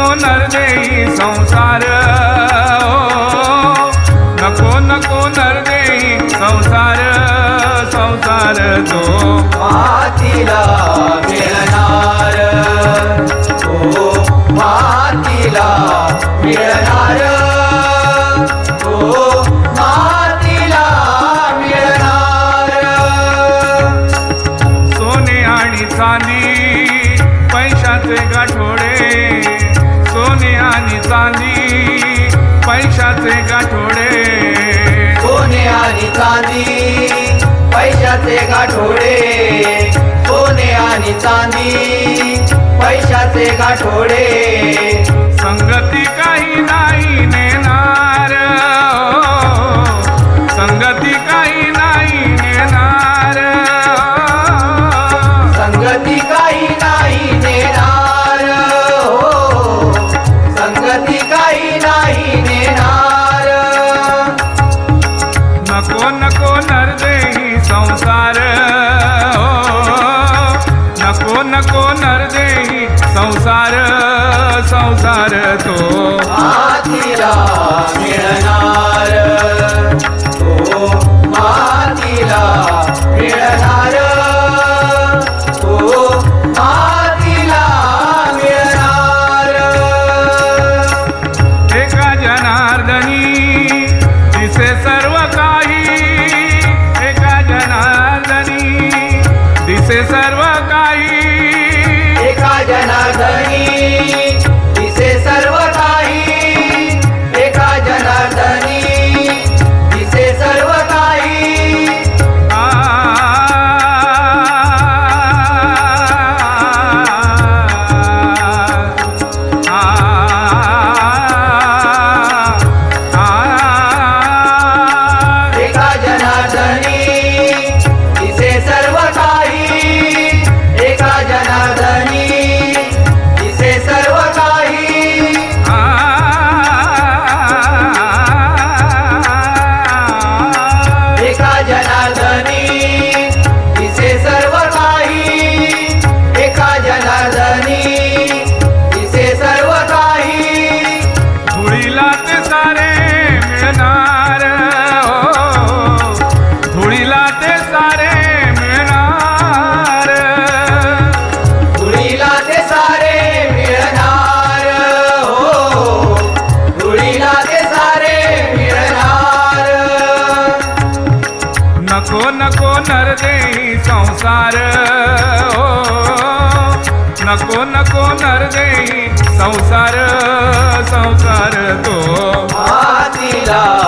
नको नरदेई संसार. नको नको नरदेई संसार. संसार तो आली चांदी पैशाचे गाठोडे. सोने आणि चांदी पैशाचे गाठोडे. सोने आणि चांदी पैशाचे गाठोडे. संगती काही नाही नेणार. संगती काही नाही ठाई नाही नेणार. नको नको नरदेही संसार. नको नको नरदेही संसार संसार तो. मिळणार. तो जनार्दनी दिसे सर्व काही एका जनार्दनी दिसे सर्व काही एका जनार्दनी संसार हो. नको नको नर नरदेई संसार संसार तो.